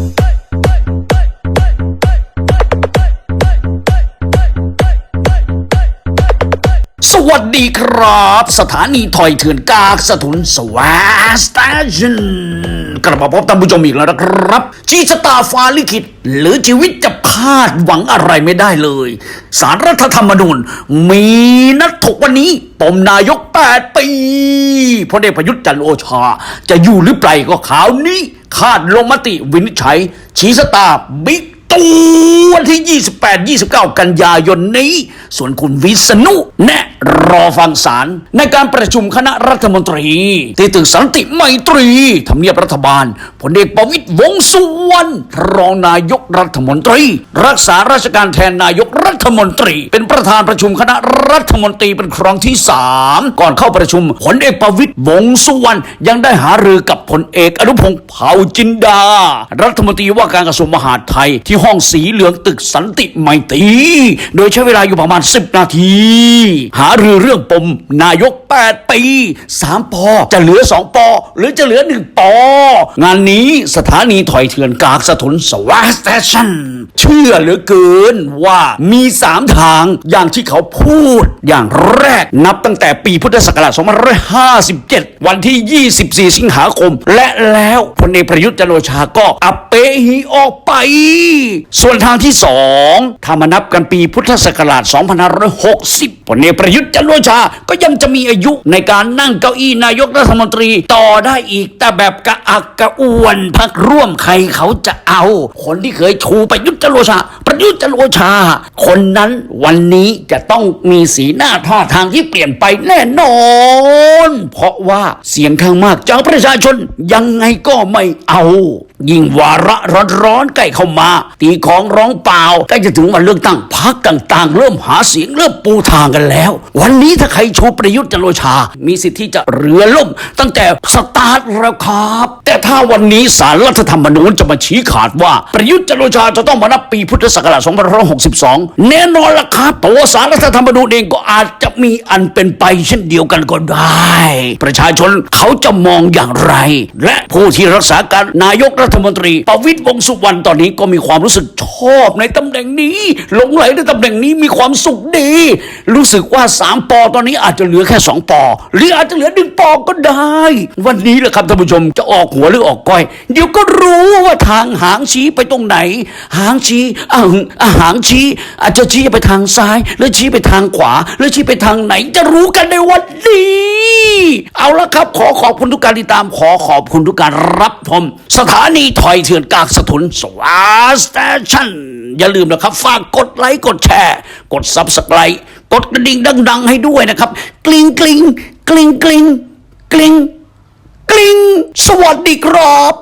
สวัสดีครับ สถานีถอยเถื่อนกากสถุนสวาสตาชันกลับมาพบท่านผู้ชมอีกแล้วนะครับ ชีชะตาฟ้าลิขิต หรือชีวิตจะาดหวังอะไรไม่ได้เลย สารรัฐธรรมนูญมีนัดถกวันนี้ปมนายก 8 ปีพลเอกประยุทธ์จันทร์โอชา จะอยู่หรือไปก็ข่าวนี้คาดลงมติวินิจฉัยชีชะตาบิ๊ก ตูวันที่ 28-29 กันยายนนี้ ส่วนคุณวิษณุแนะรอฟังสารในการประชุมคณะรัฐมนตรี ที่ตึกสันติไมตรีทำเนียบรัฐบาลพลเอกประวิตยวงสุวรรณรองนายกรัฐมนตรี รักษาราชการแทนนายกรัฐมนตรี เป็น ประธานประชุมคณะรัฐมนตรีเป็นครั้งที่สามก่อนเข้าประชุมพลเอกประวิตยวงษ์สุวรรณยังได้หารือกับพลเอกอนุพงศ์เผ่าจินดา รัฐมนตรีว่าการกระทรวงมหาดไทยที่ห้องสีเหลืองตึกสันติไมตรีโดยใช้เวลาอยู่ประมาณ 10 นาที หารือเรื่องปมนายก 8 ปี 3 ปอ จะเหลือ 2 ปอ หรือจะเหลือ 1 ปอ งานนี้สถานีถอยเถื่อนกากสถุนสวาสเตชันเชื่อเหลือเกินว่ามี 3 ทางอย่างที่เขาพูดอย่างแรกนับตั้งแต่ปีพุทธศักราช2557 วันที่ 24 สิงหาคม และแล้วพลเอกประยุทธ์จันโอชาก็อัปเปหิออกไป ส่วนทางที่สองถ้ามานับกันปีพุทธศักราช2560พลเอกประยุทธ์จันโอชาก็ยังจะมีอายุในการนั่งเก้าอี้นายกรัฐมนตรีต่อได้อีก แต่แบบกระอักกระอ่วนพักร่วมใครเขาจะเอา คนที่เคยชูประยุทธ์จันโอชาประยุทธ์จันโอชา คนนั้นวันนี้จะต้องมีสีหน้าท่าทางที่เปลี่ยนไปแน่นอน เพราะว่าเสียงข้างมากจากประชาชนยังไงก็ไม่เอา ยิ่งวาระร้อนๆใกล้เข้ามา ตีของร้องเปล่าใกล้จะถึงวันเลือกตั้งพักต่าง ๆ เริ่มหาเสียงเริ่มปูทางกันแล้ว วันนี้ถ้าใครชูประยุทธ์จันโอชา มีสิทธิ์ที่จะเรือล่ม ตั้งแต่สตาร์ทแล้วครับ แต่ถ้าวันนี้สารรัฐธรรมนูญจะมาชี้ขาดว่า ประยุทธ์จันโอชาจะต้องมานับปีพุทธศักราช2562 แน่นอนละครับตัวสารรัฐธรรมนูญเองก็อาจจะมีอันเป็นไปเช่นเดียวกันก็ได้ ประชาชนเขาจะมองอย่างไร และผู้ที่รักษาการนายกรัฐมนตรีประวิตรวงสุวรรณตอนนี้ก็มีความรู้สึกชอบในตำแหน่งนี้หลงไหลในตำแหน่งนี้มีความสุขดี รู้สึกว่าสามปอตอนนี้อาจจะเหลือแค่สองปอหรืออาจจะเหลือหนึ่งปอก็ได้ วันนี้แหละครับท่านผู้ชมจะออกหัวหรือออกก้อย เดี๋ยวก็รู้ว่าทางหางชี้ไปตรงไหน หางชี้อ่าอ่าหางชี้ อาจจะชี้ไปทางซ้ายหรือชี้ไปทางขวาหรือชี้ไปทางไหน จะรู้กันในวันนี้ เอาละครับ ขอขอบคุณทุกการติดตามขอขอบคุณทุกการรับชมสถานีถอยเถื่อนกากสถุนสวาสเตชันอย่าลืมนะครับ ฝากกดไลค์กดแชร์ กดซับสไครต์กดกระดิ่งดัง ๆ ให้ด้วยนะครับ กลิ้งกลิ้งกลิ้งกลิ้งกลิ้งกลิ้งสวัสดีครับ